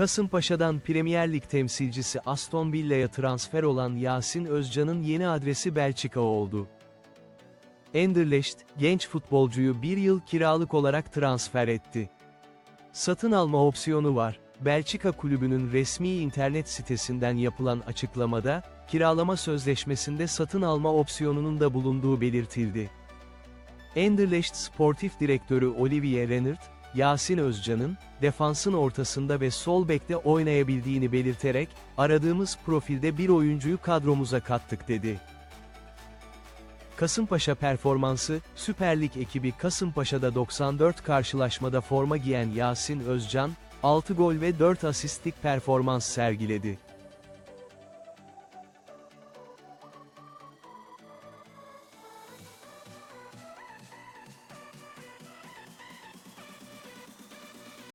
Kasımpaşa'dan Premier Lig temsilcisi Aston Villa'ya transfer olan Yasin Özcan'ın yeni adresi Belçika oldu. Anderlecht, genç futbolcuyu bir yıl kiralık olarak transfer etti. Satın alma opsiyonu var. Belçika kulübünün resmi internet sitesinden yapılan açıklamada, kiralama sözleşmesinde satın alma opsiyonunun da bulunduğu belirtildi. Anderlecht Sportif Direktörü Olivier Renard, Yasin Özcan'ın, defansın ortasında ve sol bekte oynayabildiğini belirterek, aradığımız profilde bir oyuncuyu kadromuza kattık dedi. Kasımpaşa performansı, Süper Lig ekibi Kasımpaşa'da 94 karşılaşmada forma giyen Yasin Özcan, 6 gol ve 4 asistlik performans sergiledi.